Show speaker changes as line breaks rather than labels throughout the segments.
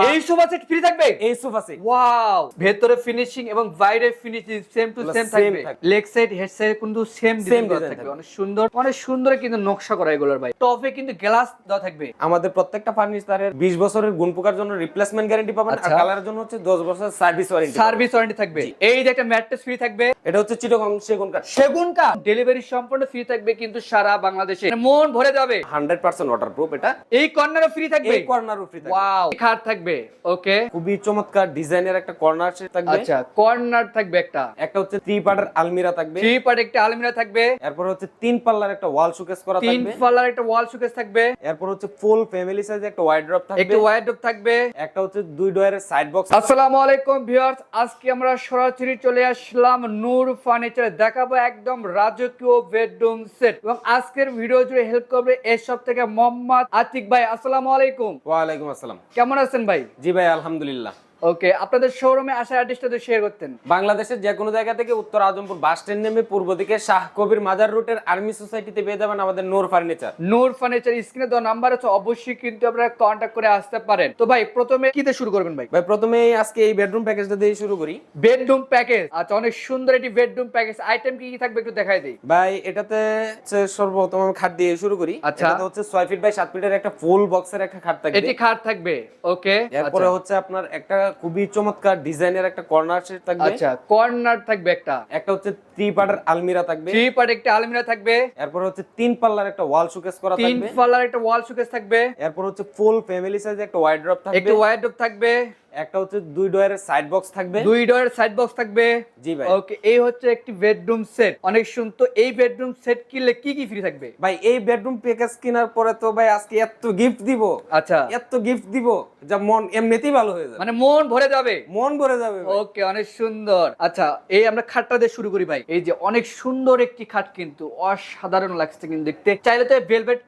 I এই sofa set free থাকবে?
এই সোফা সেট
ওয়াও ভেতরে ফিনিশিং এবং বাইরে ফিনিশিং সেম টু সেম থাকবে। লেগ সাইড হেড সাইড কিন্তু সেম ডিজাইন করা থাকবে। অনেক সুন্দর অনেক সুন্দর কিন্তু নকশা করা এগুলোর ভাই। টপে কিন্তু গ্লাস দেওয়া থাকবে।
আমাদের প্রত্যেকটা ফার্নিচারের 20 বছরের গুণ পোকার জন্য রিপ্লেসমেন্ট গ্যারান্টি পাবেন। আর
আচ্ছা।
কালারের জন্য হচ্ছে 10 বছর সার্ভিস ওয়ারেন্টি
সার্ভিস ওয়ারেন্টি থাকবে। এই যে একটা ম্যাট্রেস ফ্রি থাকবে।
এটা হচ্ছে চিটাগং সেগুন কাঠ।
সেগুন কাঠ। ডেলিভারি সম্পূর্ণ ফ্রি থাকবে কিন্তু সারা বাংলাদেশে। মানে মন ভরে যাবে।
100% ওয়াটারপ্রুফ এটা।
এই কর্নারও ফ্রি থাকবে।
এই কর্নারও ফ্রি থাকবে।
ওয়াও খাট থাকবে। ওকে
খুবই চমৎকার ডিজাইনের একটা কর্নার থাকবে।
আচ্ছা কর্নার থাকবে একটা।
একটা হচ্ছে থ্রি পার্টের আলমিরা থাকবে।
থ্রি পার্ট একটা আলমিরা থাকবে।
এরপর হচ্ছে তিন পাল্লার একটা ওয়াল শোকেস করা
তিন পাল্লার একটা ওয়াল শোকেস থাকবে।
এরপর হচ্ছে ফুল ফ্যামিলি সাইজে একটা ওয়াইড্রপ থাকবে।
একটা ওয়াইড্রোব থাকবে।
একটা হচ্ছে দুই ডয়ারের সাইড বক্স
আসসালামু আলাইকুম ভিউয়ার্স আজকে আমরা সরাসরি চলে আসলাম নূর ফার্নিচারে দেখাবো একদম রাজকীয় বেডরুম সেট এবং আজকের ভিডিও জুড়ে হেল্প করবে এসব থেকে মোহাম্মদ আতিক ভাই। আসসালামু আলাইকুম।
ওয়ালাইকুম আসসালাম।
কেমন আছেন ভাই?
জি ভাই আলহামদুলিল্লাহ।
ওকে আপনাদের শোরুমে আসার অ্যাড্রেসটা তো শেয়ার করতেন।
বাংলাদেশের যে কোনো জায়গা থেকে উত্তর আজমপুর বাস স্ট্যান্ড নেমে পূর্ব দিকে শাহ কবির মাজার রুটের আর্মি সোসাইটিতে পেয়ে যাবেন আমাদের নূর ফার্নিচার
নূর ফার্নিচার স্ক্রিনে দেওয়া নাম্বার আছে অবশ্যই কিন্তু আপনারা কন্ট্যাক্ট করে আসতে পারেন। তো ভাই প্রথমে কি দিয়ে শুরু করবেন ভাই?
ভাই প্রথমে আজকে এই বেডরুম প্যাকেজটা দিয়ে শুরু করি।
বেডরুম প্যাকেজ আচ্ছা অনেক সুন্দর একটি বেডরুম প্যাকেজ আইটেম কি কি থাকবে একটু দেখাই দিই।
ভাই এটাতে হচ্ছে সর্বপ্রথম আমি খাট দিয়ে শুরু করি।
আচ্ছা।
এটাতে হচ্ছে ছয় ফিট বাই সাত ফিটের একটা ফুল বক্সের একটা খাট থাকবে।
এটি খাট থাকবে ওকে।
এরপরে হচ্ছে আপনার একটা খুবই চমৎকার ডিজাইনের একটা কর্নার সেট থাকবে।
আচ্ছা কর্নার থাকবে একটা।
একটা হচ্ছে থ্রি পার্টের আলমিরা থাকবে।
থ্রি পার্ট একটা আলমিরা থাকবে।
এরপর হচ্ছে তিন পাল্লার একটা ওয়াল শোকেস করা থাকবে।
তিন পাল্লার একটা ওয়াল শোকেস থাকবে।
এরপর হচ্ছে ফুল ফ্যামিলি সাইজ একটা ওয়াইড ওয়াইড্রপ থাকবে।
একটা ওয়ার্ডরোব থাকবে।
একটা হচ্ছে দুই ডয়ারের সাইড বক্স থাকবে।
দুই ডোরের সাইড বক্স থাকবে?
জি ভাই।
ওকে এই হচ্ছে একটি বেডরুম সেট অনেক সুন্দর এই বেডরুম সেট কিনলে কি কি ফ্রি থাকবে?
ভাই এই বেডরুম প্যাকেজ কেনার পরে তো ভাই আজকে এত গিফট দিব।
আচ্ছা।
এত গিফট দিব যা মন এমনিতেই ভালো হয়ে যাবে।
মানে মন ভরে যাবে?
মন ভরে যাবে
ওকে অনেক সুন্দর। আচ্ছা এই আমরা খাটটা দিয়ে শুরু করি ভাই। এই যে অনেক সুন্দর একটি খাট কিন্তু অসাধারণ লাগছে কিন্তু দেখতে। চাইলে তো ভেলভেট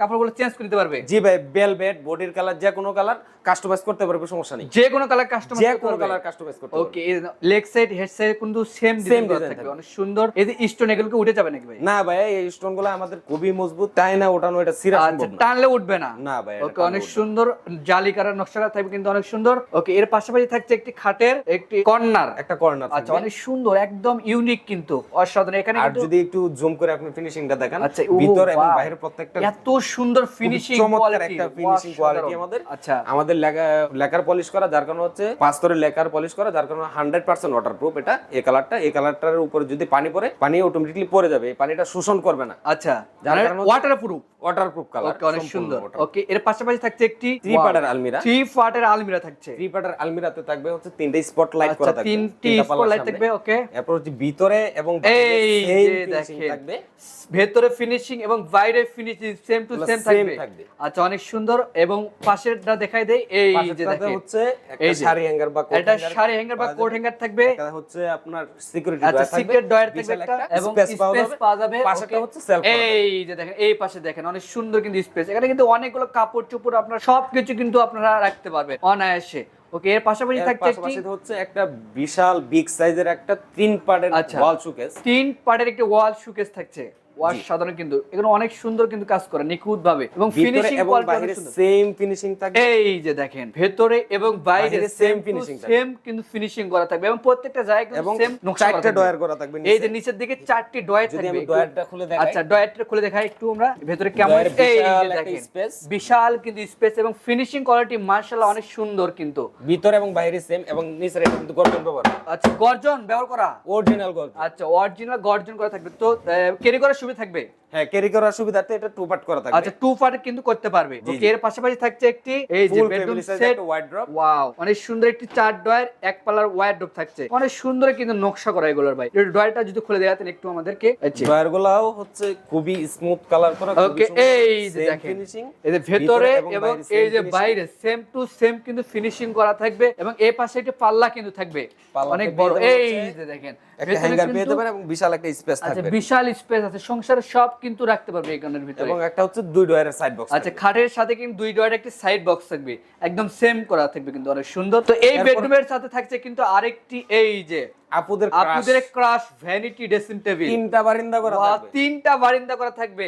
কাপড়গুলো চেঞ্জ করে দিতে পারবে।
জি ভাই বেলভেট বডির কালার যে কোনো কালার কাস্টমাইজ করতে পারবে সমস্যা নেই।
যে কোনো কালার কাস্টমার
যে কোনো কালার কাস্টমাইজ করতে
okay leg side head side কিন্তু সেম
design
থাকবে। অনেক সুন্দর। এই যে স্টোন এগুলোকে উঠে যাবে নাকি ভাই?
না ভাই এই স্টোনগুলো আমাদের খুবই মজবুত। তাই না ওঠানো এটা সিরা
আচ্ছা
সম্ভব না।
টানলে উঠবে না?
না ভাই
ওকে অনেক সুন্দর। জালি কালার নকশা করা থাকবে কিন্তু অনেক সুন্দর। ওকে এর পাশাপাশি থাকছে একটি খাটের একটি কর্নার
একটা কর্নার
আচ্ছা অনেক সুন্দর একদম ইউনিক কিন্তু। অসাধারণ। এখানে
আর যদি একটু জুম করে আপনি ফিনিশিংটা দেখান
আচ্ছা,
ভিতর এবং
বাহ।
বাইরের প্রত্যেকটা
এত সুন্দর ফিনিশিং
চমৎকার একটা ফিনিশিং কোয়ালিটি আমাদের।
আচ্ছা।
আমাদের লেখা লেখার পলিশ করা যার কারণে হচ্ছে পাঁচতরের লেখার পলিশ করা যার কারণে হান্ড্রেড পার্সেন্ট ওয়াটারপ্রুফ এটা এই কালারটা এই কালারটার উপরে যদি পানি পড়ে পানি অটোমেটিকলি পড়ে যাবে এই পানিটা শোষণ করবে না।
আচ্ছা
যার কারণে হচ্ছে-
ওয়াটার প্রুফ
ওয়াটারপ্রুফ কালার
অনেক সুন্দর। ওকে এর পাশাপাশি থাকছে একটি
থ্রি পার্টের আলমিরা।
থ্রি পার্টের আলমিরা থাকছে।
থ্রি পার্টের আলমিরাতে থাকবে হচ্ছে তিনটে স্পট লাইট
আচ্ছা
করা থাকবে।
তিনটি থাকবে ওকে
এরপর হচ্ছে ভিতরে এবং
এই যে দেখেন
থাকবে।
ভেতরে ফিনিশিং এবং বাইরে ফিনিশিং সেম টু সেম থাকবে। আচ্ছা অনেক সুন্দর এবং পাশেরটা দেখাই দেই এই যে দেখেন।
হচ্ছে একটা শাড়ি হ্যাঙ্গার বা
এটা শাড়ি হ্যাঙ্গার বা কোট হ্যাঙ্গার থাকবে।
এটা হচ্ছে আপনার সিকিউরিটি
সিক্রেট ডয়ার থাকবে। একটা এবং স্পেস পাওয়া যাবে।
পাশেরটা হচ্ছে self
এই যে দেখেন এই পাশে দেখেন অনেক সুন্দর কিন্তু স্পেস এখানে কিন্তু অনেকগুলো কাপড় চোপড় আপনারা সবকিছু কিন্তু আপনারা রাখতে পারবেন অনায়াসে ওকে এর পাশাপাশি থাকছে একটি
হচ্ছে একটা বিশাল বিগ সাইজের একটা তিন পার্টের। ওয়াল শোকেস
তিন পার্টের একটা ওয়াল শুকেস থাকছে। অসাধারণ কিন্তু এখানে অনেক সুন্দর কিন্তু কাজ করে নিখুঁত ভাবে এবং ফিনিশিং
বাইরে সেম ফিনিশিং থাকবে।
এই যে দেখেন ভেতরে এবং বাইরে সেম ফিনিশিং
থাকবে।
সেম কিন্তু ফিনিশিং করা থাকবে এবং প্রত্যেকটা জায়গায় কিন্তু সেম
ডয়ার করা থাকবে।
এই যে নিচের দিকে চারটি ডয়ার থাকবে
আমি ডয়ারটা খুলে দেখাই।
আচ্ছা ডয়ারটা খুলে দেখাই একটু আমরা। ভেতরে কেমন? এই যে
বিশাল
দেখেন। বিশাল কিন্তু স্পেস এবং ফিনিশিং কোয়ালিটি মার্শাল্লাহ অনেক সুন্দর কিন্তু।
ভিতরে এবং বাইরে সেম এবং নিচের কিন্তু গর্জন ব্যবহার।
আচ্ছা গর্জন ব্যবহার করা?
অরিজিনাল গর্জন।
আচ্ছা অরিজিনাল গর্জন করা থাকবে। তো ক্যারি করার সুবিধা থাকবে?
হ্যাঁ ক্যারি করার সুবিধাতে এটা টু পার্ট করা থাকবে।
আচ্ছা টু পার্ট কিন্তু করতে পারবে। ওকে এর পাশাপাশি থাকছে একটি এই যে বেডরুম সেট
একটা ওয়াইড্রপ
ওয়াও অনেক সুন্দর একটি চার ডয়ার এক পাল্লার ওয়ারড্রপ থাকছে। অনেক সুন্দর কিন্তু নকশা করা এগুলোর ভাই। এই ডয়ারটা যদি খুলে দেখাতেন একটু আমাদেরকে। আচ্ছা
ডয়ার গুলাও হচ্ছে খুবই স্মুথ কালার করা
ওকে এই যে দেখেন। এই যে ভেতরে
এবং
এই যে বাইরে সেম টু সেম কিন্তু ফিনিশিং করা থাকবে এবং এই পাশে একটি পাল্লা কিন্তু থাকবে। অনেক বড়। এই যে দেখেন।
একটা হ্যাঙ্গার পেয়ে
কিন্তু-
যাবেন এবং বিশাল একটা স্পেস
আচ্ছা বিশাল স্পেস আছে সংসারের সব কিন্তু রাখতে পারবে এই গানের ভিতরে।
এবং একটা হচ্ছে দুই ডয়ারের সাইড বক্স
আচ্ছা খাটের সাথে কিন্তু দুই ডয়ার একটি সাইড বক্স থাকবে। একদম সেম করা থাকবে কিন্তু অনেক সুন্দর। তো এই বেডরুমের সাথে থাকছে কিন্তু আরেকটি এই যে
আপুদের
আপুদের ক্রাশ ভ্যানিটি ড্রেসিং টেবিল
তিনটা বারিন্দা করা থাকবে।
তিনটা বারিন্দা করা থাকবে।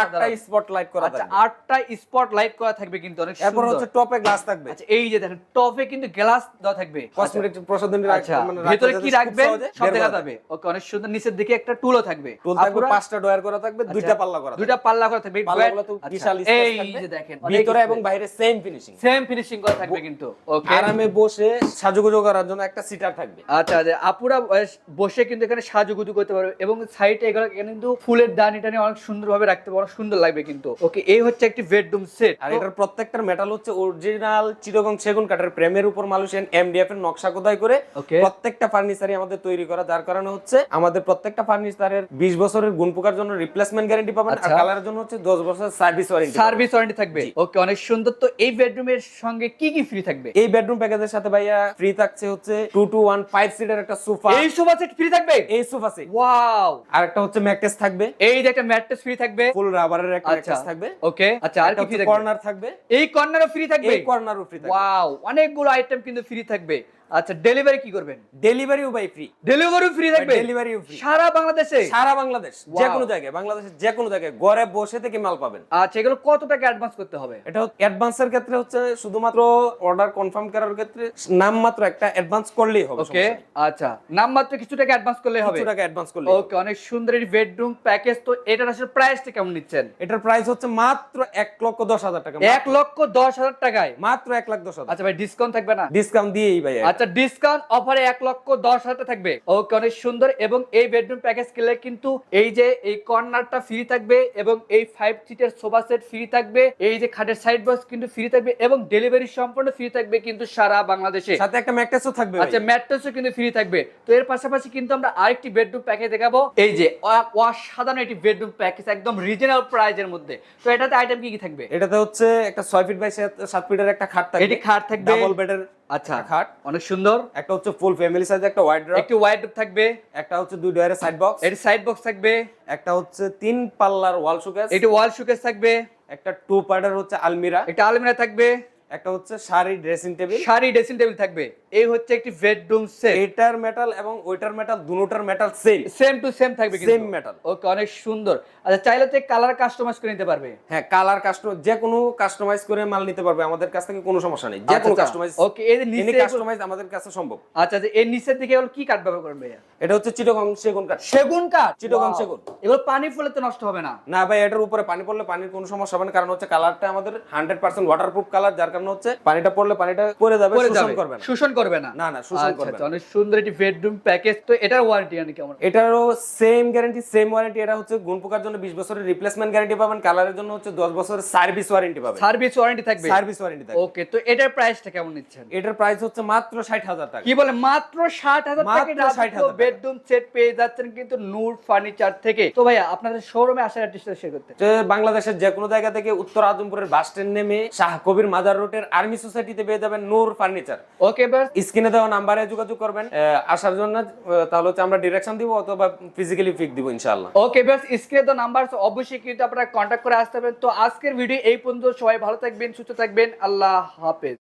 আটটা স্পট লাইট করা
আচ্ছা আটটা স্পট লাইট করা থাকবে কিন্তু অনেক
এরপর হচ্ছে টপে গ্লাস থাকবে।
আচ্ছা এই যে দেখেন টপে কিন্তু গ্লাস দেওয়া থাকবে।
কসমেটিক প্রসাধনী
আচ্ছা ভেতরে কি রাখবেন? সব দেখা যাবে ওকে অনেক সুন্দর নিচের দিকে একটা টুলও থাকবে।
টুল থাকবে পাঁচটা ডয়ার করা থাকবে দুইটা
আচ্ছা,
পাল্লা করা
দুইটা পাল্লা করা থাকবে
পাল্লাগুলো তো
আচ্ছা,
বিশাল
এই যে দেখেন
ভিতরে এবং বাইরে সেম ফিনিশিং
সেম ফিনিশিং করা থাকবে কিন্তু ওকে।
আরামে বসে সাজুগুজু করার জন্য একটা সিটার থাকবে।
আচ্ছা আচ্ছা, আপুরা বসে কিন্তু এখানে সাজুগুজু করতে পারবে এবং সাইডে এগুলো এখানে কিন্তু ফুলের দানি টানি অনেক সুন্দর ভাবে রাখতে পারবে অনেক সুন্দর লাগবে কিন্তু। ওকে এই হচ্ছে একটি বেডরুম সেট
আর এটার প্রত্যেকটার মেটাল হচ্ছে অরিজিনাল চিরগং সেগুন কাঠের প্রেমের উপর মালয়েশিয়ান এমডিএফ এর নকশা খোদাই করে প্রত্যেকটা ফার্নিচারই আমাদের তৈরি করা যার কারণে হচ্ছে আমাদের প্রত্যেকটা ফার্নিচারের 20 বছরের গুণ পোকার জন্য রিপ্লেসমেন্ট গ্যারান্টি পাবেন আর
আচ্ছা।
কালারের জন্য হচ্ছে 10 বছরের সার্ভিস ওয়ারেন্টি
সার্ভিস ওয়ারেন্টি থাকবে। ওকে অনেক সুন্দর। তো এই বেডরুমের সঙ্গে কি কি ফ্রি থাকবে?
এই বেডরুম প্যাকেজের সাথে ভাইয়া ফ্রি থাকছে হচ্ছে 2 টু 1 5 সিটার একটা সোফা।
এই সোফা সেট ফ্রি থাকবে?
এই সোফা সেট।
ওয়াও
আর একটা হচ্ছে ম্যাট্রেস থাকবে।
এই যে একটা ম্যাট্রেস ফ্রি থাকবে।
ফুল রাবারের একটা
আচ্ছা।
ম্যাট্রেস থাকবে।
ওকে আচ্ছা আর কি
কর্নার থাকবে।
এই কর্নারও ফ্রি থাকবে?
এই কর্নারও ফ্রি থাকবে।
ওয়াও অনেকগুলো আইটেম কিন্তু ফ্রি থাকবে। আচ্ছা ডেলিভারি কি করবেন?
ডেলিভারিও বাই ফ্রি
ডেলিভারিও ফ্রি থাকবে?
ডেলিভারিও ফ্রি
সারা বাংলাদেশে?
সারা বাংলাদেশ যে কোনো জায়গায় বাংলাদেশের যে কোনো জায়গায় ঘরে বসে থেকে মাল পাবেন।
আচ্ছা এগুলো কত টাকা অ্যাডভান্স করতে হবে?
এটা অ্যাডভান্সের ক্ষেত্রে হচ্ছে শুধুমাত্র অর্ডার কনফার্ম করার ক্ষেত্রে নাম মাত্র একটা অ্যাডভান্স করলেই হবে
ওকে আচ্ছা নামমাত্র কিছু টাকা অ্যাডভান্স করলে হবে।
কিছু টাকা অ্যাডভান্স করলে
ওকে অনেক সুন্দর বেডরুম প্যাকেজ তো এটার আসলে প্রাইসটা কেমন নিচ্ছেন?
এটার প্রাইস হচ্ছে মাত্র এক লক্ষ দশ হাজার টাকা
এক লক্ষ দশ হাজার টাকায়?
মাত্র এক লাখ দশ হাজার।
আচ্ছা ভাই ডিসকাউন্ট থাকবে না?
ডিসকাউন্ট দিয়েই ভাই
আচ্ছা ডিসকাউন্ট অফারে এক লক্ষ দশ হাজার থাকবে। ওকে অনেক সুন্দর। এবং এই বেডরুম প্যাকেজ কিনলে কিন্তু এই যে এই কর্নারটা ফ্রি থাকবে এবং এই ফাইভ সিটের সোফা সেট ফ্রি থাকবে এই যে খাটের সাইড বক্স কিন্তু ফ্রি থাকবে এবং ডেলিভারি সম্পূর্ণ ফ্রি থাকবে কিন্তু সারা বাংলাদেশে।
সাথে একটা ম্যাট্রেসও থাকবে
আচ্ছা ম্যাট্রেসও কিন্তু ফ্রি থাকবে। তো এর পাশাপাশি কিন্তু আমরা আরেকটি বেডরুম প্যাকেজ দেখাবো। এই যে অসাধারণ একটি বেডরুম প্যাকেজ একদম রিজনাল প্রাইজের মধ্যে। তো এটাতে আইটেম কি কি থাকবে?
এটাতে হচ্ছে একটা ছয় ফিট বাই সাত ফিটের একটা খাট থাকবে।
এটি খাট থাকবে।
ডাবল বেডের
আচ্ছা।
খাট।
অনেক সুন্দর।
একটা হচ্ছে ফুল ফ্যামিলি সাইজ একটা ওয়াইড
একটি ওয়াইড থাকবে।
একটা হচ্ছে দুই ডয়ারের সাইড বক্স
এটি সাইড বক্স থাকবে।
একটা হচ্ছে তিন পাল্লার ওয়াল শোকেস
এটি ওয়াল শোকেস থাকবে।
একটা টু পার্টার হচ্ছে আলমিরা।
এটা আলমিরা থাকবে।
একটা হচ্ছে sari dressing table
sari dressing table থাকবে। এই হচ্ছে একটি বেডরুম সেট
এটার মেটাল এবং ওইটার metal দুটোটার metal same
same to same থাকবে কিন্তু।
Same metal.
ওকে অনেক সুন্দর। আচ্ছা চাইলে তো কালার কাস্টমাইজ করে নিতে পারবে।
হ্যাঁ কালার কাস্টমার যে কোনো কাস্টমাইজ করে মাল নিতে পারবে। আমাদের কাছ থেকে কোনো সমস্যা নেই। যে কোনো কাস্টমাইজ
ওকে এই যে নিচে
কাস্টমাইজ আমাদের কাছে সম্ভব।
আচ্ছা আচ্ছা এর নিচের দিকে এগুলো কি কাঠ ব্যবহার করবে
এটা হচ্ছে চিটগং সেগুন কাঠ।
সেগুন কাঠ?
চিটাগং. সেগুন।
এগুলো পানি ফুলে তো নষ্ট হবে না।
না ভাই এটার উপরে পানি পড়লে পানির কোনো সমস্যা হবে না। কারণ হচ্ছে কালারটা আমাদের হান্ড্রেড পার্সেন্ট ওয়াটারপ্রুফ কালার যার কারণে হচ্ছে পানিটা পড়লে পানিটা পড়ে যাবে শোষণ করবে না।
শোষণ করবে না।
না না শোষণ
আচ্ছা
করবে না।
অনেক সুন্দর একটি বেডরুম প্যাকেজ তো এটার ওয়ারেন্টি কেমন
এটারও সেম গ্যারান্টি সেম ওয়ারেন্টি এটা হচ্ছে গুণ পোকার জন্য বিশ বছরের রিপ্লেসমেন্ট গ্যারান্টি পাবেন কালারের জন্য হচ্ছে দশ বছরের সার্ভিস ওয়ারেন্টি পাবেন।
সার্ভিস ওয়ারেন্টি থাকবে?
সার্ভিস ওয়ারেন্টি থাকবে।
ওকে তো এটার প্রাইসটা কেমন নিচ্ছেন?
এটার প্রাইস হচ্ছে মাত্র ষাট হাজার টাকা।
কি বলে মাত্র ষাট হাজার
মাত্র 60,000
বেডরুম সেট পেয়ে যাচ্ছেন কিন্তু নূর ফার্নিচার থেকে। তো ভাইয়া আপনাদের শোরুমে আসার অ্যাড্রেসটা শেয়ার করতে।
যে বাংলাদেশের যে কোনো জায়গা থেকে উত্তর আদমপুরের বাস স্ট্যান্ড নেমে শাহ কবির মাজার রোডের আর্মি সোসাইটিতে পেয়ে যাবেন নূর ফার্নিচার
ওকে এবার
স্ক্রিনে দেওয়া নাম্বারে যোগাযোগ করবেন। আসার জন্য তাহলে হচ্ছে আমরা ডিরেকশন দিব অথবা ফিজিক্যালি পিক দিব ইনশাআল্লাহ।
ওকে বেস স্ক্রিনে দেওয়া নাম্বার অবশ্যই কিন্তু আপনারা কন্ট্যাক্ট করে আসতে পারেন তো আজকের ভিডিও এই পর্যন্ত, সবাই ভালো থাকবেন, সুস্থ থাকবেন, আল্লাহ হাফেজ।